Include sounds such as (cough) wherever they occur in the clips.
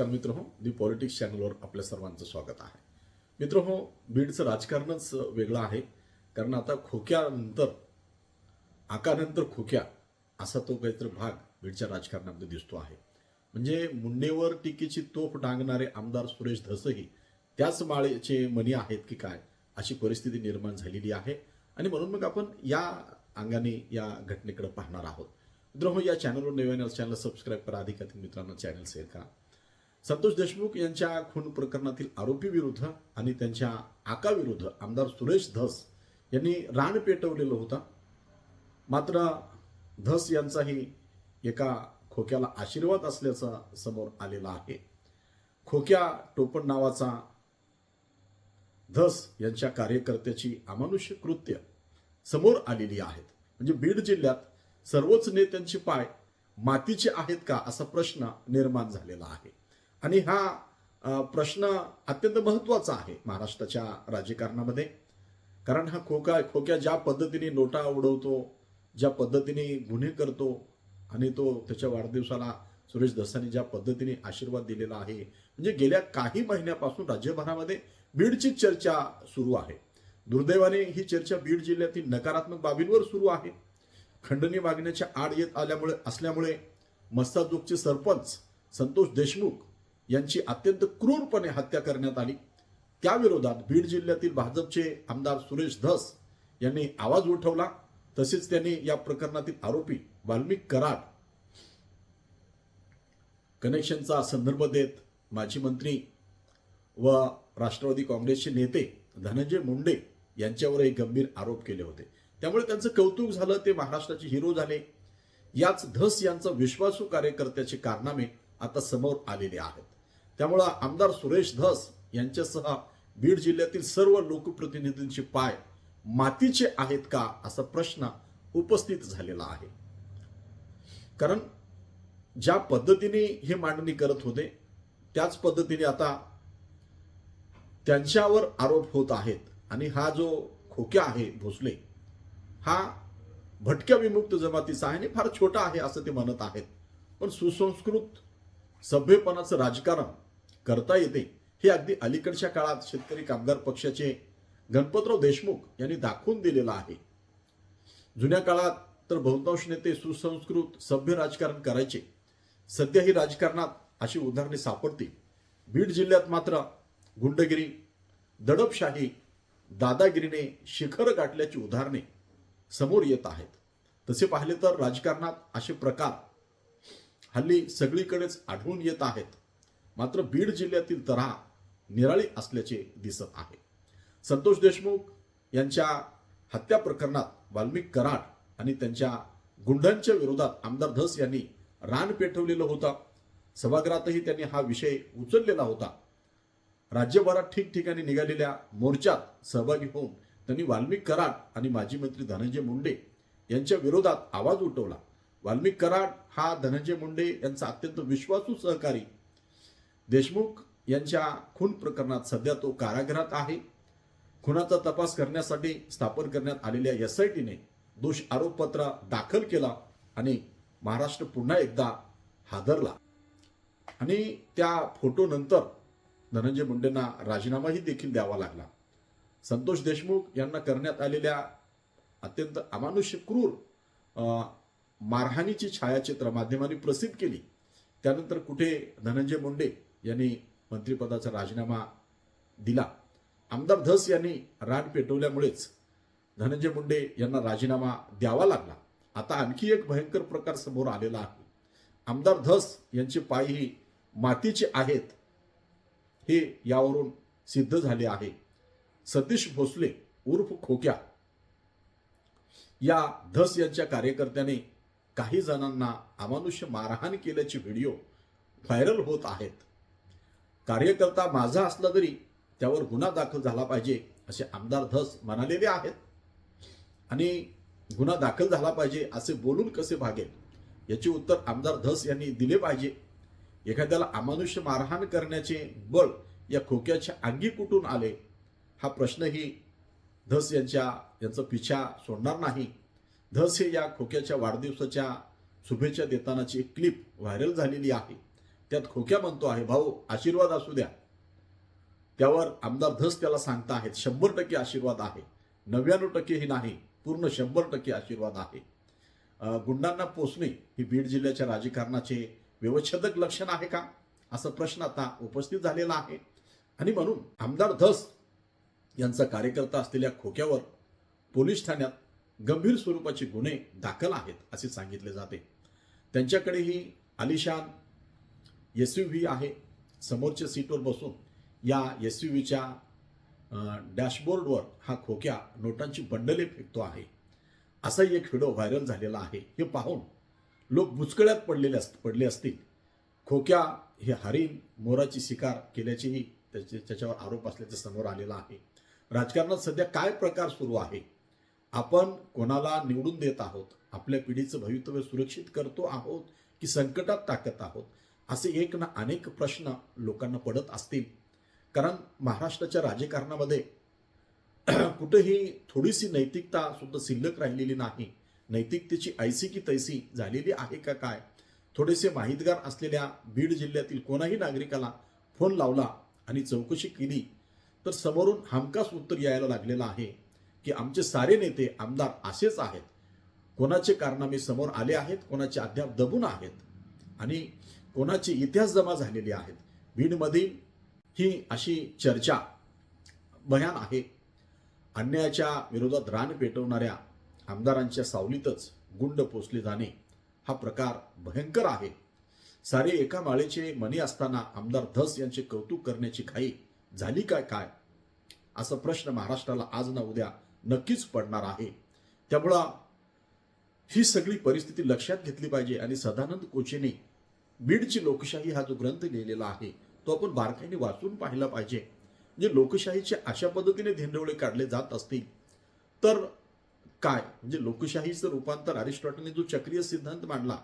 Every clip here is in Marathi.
नमस्कार मित्र हो दी पॉलिटिक्स चॅनलवर आपल्या सर्वांचं स्वागत आहे. मित्र हो बीडचं राजकारणच वेगळं आहे कारण आता खोक्यानंतर आकानंतर खोक्या असा तो काहीतरी भाग बीडच्या राजकारणामध्ये दिसतो आहे. म्हणजे मुंडेवर टीकेची तोफ डांगणारे आमदार सुरेश धसही त्याच माळेचे मनी आहेत की काय अशी परिस्थिती निर्माण झालेली आहे. आणि म्हणून मग आपण या अंगाने या घटनेकडे पाहणार आहोत. मित्र हो या चॅनलवर नव्याने चॅनल सबस्क्राईब करा अधिक अधिक मित्रांना चॅनल शेअर करा. संतोष देशमुख यांच्या खून प्रकरणातील आरोपी विरुद्ध आणि त्यांच्या आकाविरुद्ध आमदार सुरेश धस यांनी रान पेटवलेलं होता. मात्र धस यांचाही एका खोक्याला आशीर्वाद असल्याचं समोर आलेला आहे. खोक्या टोपण नावाचा धस यांच्या कार्यकर्त्याची अमानुष्य कृत्य समोर आलेली आहेत. म्हणजे बीड जिल्ह्यात सर्वच नेत्यांचे पाय मातीचे आहेत का असा प्रश्न निर्माण झालेला आहे. आणि हा प्रश्न अत्यंत महत्त्वाचा आहे महाराष्ट्राच्या राजकारणामध्ये. कारण हा खोका खोक्या ज्या पद्धतीने नोटा उडवतो ज्या पद्धतीने गुन्हे करतो आणि तो त्याच्या वाढदिवसाला सुरेश दसानी ज्या पद्धतीने आशीर्वाद दिलेला आहे म्हणजे गेल्या काही महिन्यापासून राज्यभरामध्ये बीडची चर्चा सुरू आहे. दुर्दैवाने ही चर्चा बीड जिल्ह्यातील नकारात्मक बाबींवर सुरू आहे. खंडणी मागण्याच्या आड येत आल्यामुळे असल्यामुळे मस्ताजोगचे सरपंच संतोष देशमुख यांची अत्यंत क्रूरपणे हत्या करण्यात आली. त्याविरोधात बीड जिल्ह्यातील भाजपचे आमदार सुरेश धस यांनी आवाज उठवला. तसेच त्यांनी या प्रकरणातील आरोपी वाल्मिक कराड कनेक्शनचा संदर्भ देत माजी मंत्री व राष्ट्रवादी काँग्रेसचे नेते धनंजय मुंडे यांच्यावरही गंभीर आरोप केले होते. त्यामुळे त्यांचं कौतुक झालं ते महाराष्ट्राचे हिरो झाले. याच धस यांचा विश्वासू कार्यकर्त्याचे कारनामे आता समोर आलेले आहेत. त्यामुळं आमदार सुरेश धस यांच्यासह बीड जिल्ह्यातील सर्व लोकप्रतिनिधींचे पाय मातीचे आहेत का असा प्रश्न उपस्थित झालेला आहे. कारण ज्या पद्धतीने हे मांडणी करत होते त्याच पद्धतीने आता त्यांच्यावर आरोप होत आहेत आणि हा जो खोक्या आहे भोसले हा भटक्या विमुक्त जमातीचा आहे आणि फार छोटा आहे असं ते म्हणत आहेत. पण सुसंस्कृत सभ्यपणाचं राजकारण करता येते हे अगदी अलीकडच्या काळात शेतकरी कामगार पक्षाचे गणपतराव देशमुख यांनी दाखवून दिलेलं आहे. जुन्या काळात तर बहुतांश नेते सुसंस्कृत सभ्य राजकारण करायचे. सध्याही राजकारणात अशी उदाहरणे सापडतील. बीड जिल्ह्यात मात्र गुंडगिरी दडपशाही दादागिरीने शिखर गाठल्याची उदाहरणे समोर येत आहेत. तसे पाहिले तर राजकारणात असे प्रकार हल्ली सगळीकडेच आढळून येत आहेत. मात्र बीड जिल्ह्यातील तऱ्हा निराळी असल्याचे दिसत आहे. संतोष देशमुख यांच्या हत्या प्रकरणात वाल्मिक कराड आणि त्यांच्या गुंडांच्या विरोधात आमदार धस यांनी रान पेटवलेलं होतं. सभागृहातही त्यांनी हा विषय उचललेला होता. राज्यभरात ठिकठिकाणी निघालेल्या मोर्चात सहभागी होऊन त्यांनी वाल्मिक कराड आणि माजी मंत्री धनंजय मुंडे यांच्या विरोधात आवाज उठवला. वाल्मिक कराड हा धनंजय मुंडे यांचा अत्यंत विश्वासू सहकारी देशमुख यांच्या खून प्रकरणात सध्या तो कारागृहात आहे. खुनाचा तपास करण्यासाठी स्थापन करण्यात आलेल्या एस आय टीने दोष आरोपपत्र दाखल केला आणि महाराष्ट्र पुन्हा एकदा हादरला. आणि त्या फोटोनंतर धनंजय मुंडेंना राजीनामाही देखील द्यावा लागला. संतोष देशमुख यांना करण्यात आलेल्या अत्यंत अमानुष्य क्रूर मारहाणीची छायाचित्र माध्यमांनी प्रसिद्ध केली. त्यानंतर कुठे धनंजय मुंडे यांनी मंत्रिपदाचा राजीनामा दिला. आमदार धस यांनी रान पेटवल्यामुळेच धनंजय मुंडे यांना राजीनामा द्यावा लागला. आता आणखी एक भयंकर प्रकार समोर आलेला आहे. आमदार धस यांचे पायही मातीचे आहेत हे यावरून सिद्ध झाले आहे. सतीश भोसले उर्फ खोक्या या धस यांच्या कार्यकर्त्याने काही जणांना अमानुष्य मारहाण केल्याचे व्हिडिओ व्हायरल होत आहेत. कार्यकर्ता माझा असला तरी त्यावर गुन्हा दाखल झाला पाहिजे असे आमदार धस म्हणालेले आहेत. आणि गुन्हा दाखल झाला पाहिजे असे बोलून कसे भागेल? याचे उत्तर आमदार धस यांनी दिले पाहिजे. एखाद्याला अमानुष्य मारहाण करण्याचे बळ या खोक्याच्या अंगी कुठून आले? हा प्रश्नही धस यांच्या यांचा पिछा सोडणार नाही. धस हे या खोक्याच्या वाढदिवसाच्या शुभेच्छा देतानाची एक क्लिप व्हायरल झालेली आहे. त्यात खोक्या म्हणतो आहे. भाऊ आशीर्वाद असू द्या. त्यावर आमदार धस त्याला सांगता आहेत. शंभर टक्के आशीर्वाद आहे. नव्याण्णव टक्केही नाही. पूर्ण शंभर टक्के आशीर्वाद आहे. गुंडांना पोचणे ही बीड जिल्ह्याच्या राजकारणाचे व्यवच्छेदक लक्षण आहे का? असा प्रश्न आता उपस्थित झालेला आहे. आणि म्हणून आमदार धस यांचा कार्यकर्ता असलेल्या खोक्यावर पोलीस ठाण्यात गंभीर स्वरूपाचे गुन्हे दाखल आहेत असे सांगितले जाते. त्यांच्याकडेही आलिशान एस यू व्ही आहे. समोरच्या सीटवर बसून या एस यू व्हीच्या डॅशबोर्डवर हा खोक्या नोटांची बंडले फेकतो आहे. असाही एक व्हिडिओ व्हायरल झालेला आहे. हे पाहून लोक बुचकळ्यात पडलेले अस पडले असतील. खोक्या हे हरिण मोराची शिकार केल्याचेही त्याचे त्याच्यावर आरोप असल्याचे समोर आलेला आहे. राजकारणात सध्या काय प्रकार सुरू आहे? आपण कोणाला निवडून देत आहोत? आपल्या पिढीचं भवितव्य सुरक्षित करतो आहोत की संकटात टाकत आहोत? असे एक ना अनेक प्रश्न लोकांना पडत असतील. कारण महाराष्ट्राच्या राजकारणामध्ये (clears throat) कुठेही थोडीशी नैतिकता सुद्धा शिल्लक राहिलेली नाही. नैतिकतेची ऐसी की तैसी झालेली आहे का काय? थोडेसे माहितगार असलेल्या बीड जिल्ह्यातील कोणाही नागरिकाला फोन लावला आणि चौकशी केली तर समोरून हमखास उत्तर यायला लागलेलं आहे की आमचे सारे नेते आमदार असेच आहेत. कोणाचे कारनामे समोर आले आहेत कोणाचे अद्याप दबून आहेत? आणि कोणाची इतिहास जमा झालेली आहेत. बीडमधील ही अशी चर्चा भयान आहे. अन्यायाच्या विरोधात रान पेटवणाऱ्या आमदारांच्या सावलीतच गुंड पोचले जाणे हा प्रकार भयंकर आहे. सारे एका माळेचे मनी असताना आमदार धस यांचे कौतुक करण्याची घाई झाली काय काय? असा प्रश्न महाराष्ट्राला आज ना उद्या नक्कीच पडणार आहे. त्यामुळं ही सगळी परिस्थिती लक्षात घेतली पाहिजे आणि सदानंद कोचेने बीडची लोकशाही हा जो ग्रंथ लिहिलेला आहे तो आपण बारकाईने वाचून पाहिला पाहिजे. म्हणजे लोकशाहीचे अशा पद्धतीने धेंडवळे काढले जात असतील तर काय? म्हणजे लोकशाहीचं रूपांतर अरिस्टॉटलने जो चक्रीय सिद्धांत मांडला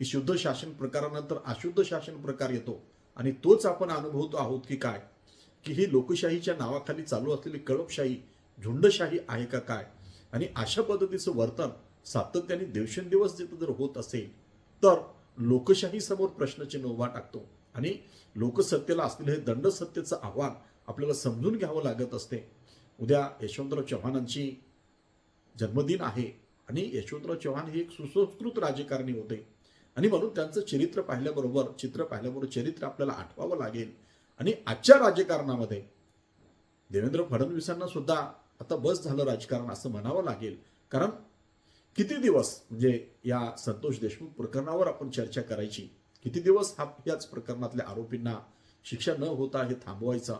की शुद्ध शासन प्रकारानंतर अशुद्ध शासन प्रकार येतो. आणि तोच आपण अनुभवतो आहोत की काय? की ही लोकशाहीच्या नावाखाली चालू असलेली कळपशाही झुंडशाही आहे का काय? आणि अशा पद्धतीचं वर्तन सातत्याने दिवसेंदिवस जिथं जर होत असेल तर लोकशाहीसमोर प्रश्नचिन्ह उभा टाकतो. आणि लोकसत्तेला असलेलं हे दंड सत्तेचं आव्हान आपल्याला समजून घ्यावं लागत असते. उद्या यशवंतराव चव्हाणांची जन्मदिन आहे आणि यशवंतराव चव्हाण हे एक सुसंस्कृत राजकारणी होते. आणि म्हणून त्यांचं चरित्र पाहिल्याबरोबर चित्र पाहिल्याबरोबर चरित्र आपल्याला आठवावं लागेल. आणि आजच्या राजकारणामध्ये देवेंद्र फडणवीसांना सुद्धा आता बस झालं राजकारण असं म्हणावं लागेल. कारण किती दिवस म्हणजे या संतोष देशमुख प्रकरणावर आपण चर्चा करायची? किती दिवस हा याच प्रकरणातल्या आरोपींना शिक्षा न होता हे थांबवायचा?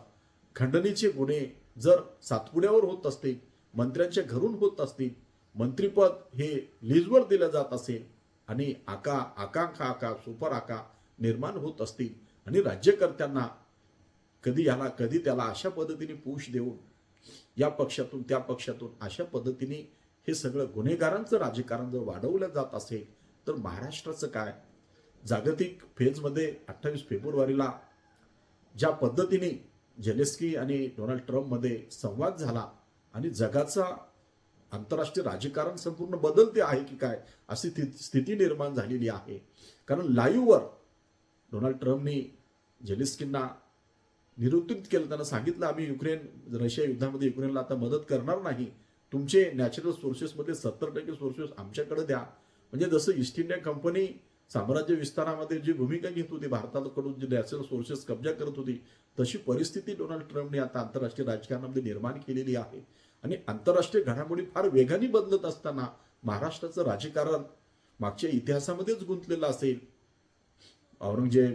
खंडणीचे गुन्हे जर सातपुड्यावर होत असतील मंत्र्यांच्या घरून होत असतील मंत्रीपद हे लीजवर दिलं जात असेल आणि आका आकांक्षा आका सुपर आका निर्माण होत असतील आणि राज्यकर्त्यांना कधी याला कधी त्याला अशा पद्धतीने पूश देऊन या पक्षातून त्या पक्षातून अशा पद्धतीने हे सगळं गुन्हेगारांचं राजकारण जर वाढवलं जात असेल तर महाराष्ट्राचं काय? जागतिक फेजमध्ये अठ्ठावीस फेब्रुवारीला ज्या पद्धतीने जेलेस्की आणि डोनाल्ड ट्रम्पमध्ये संवाद झाला आणि जगाचा आंतरराष्ट्रीय राजकारण संपूर्ण बदलते आहे की काय अशी स्थिती स्थिती निर्माण झालेली आहे. कारण लाईव्हवर डोनाल्ड ट्रम्पनी जेलेस्कींना निरुत्तरित केलं. त्यांना सांगितलं आम्ही युक्रेन रशिया युद्धामध्ये युक्रेनला आता मदत करणार नाही. तुमचे नॅचरल सोर्सेसमध्ये सत्तर टक्के सोर्सेस आमच्याकडे द्या. म्हणजे जसं ईस्ट इंडिया कंपनी साम्राज्य विस्तारामध्ये जी भूमिका घेत होती भारताकडून जे नॅचरल सोर्सेस कब्जा करत होती तशी परिस्थिती डोनाल्ड ट्रम्पने आता आंतरराष्ट्रीय राजकारणामध्ये निर्माण केलेली आहे. आणि आंतरराष्ट्रीय घडामोडी फार वेगाने बदलत असताना महाराष्ट्राचं राजकारण मागच्या इतिहासामध्येच गुंतलेलं असेल. औरंगजेब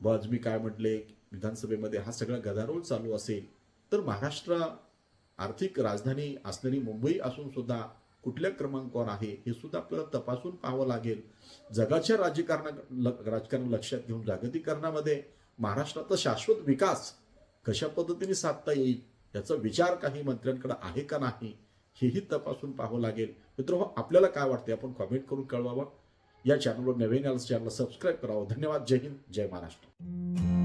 वाजमी काय म्हटले विधानसभेमध्ये हा सगळा गदारोळ चालू असेल. तर महाराष्ट्र आर्थिक राजधानी असलेली मुंबई असून सुद्धा कुठल्या क्रमांकावर आहे हे सुद्धा आपल्याला तपासून पाहावं लागेल. जगाच्या राजकारणा राजकारण लक्षात घेऊन जागतिकरणामध्ये महाराष्ट्राचा शाश्वत विकास कशा पद्धतीने साधता येईल याचा विचार काही मंत्र्यांकडे आहे का नाही हेही तपासून पाहावं लागेल. मित्र हो, आपल्याला काय वाटते आपण कॉमेंट करून कळवावं. या चॅनलवर नवीन चॅनलला सबस्क्राईब करावं. धन्यवाद. जय हिंद. जय महाराष्ट्र.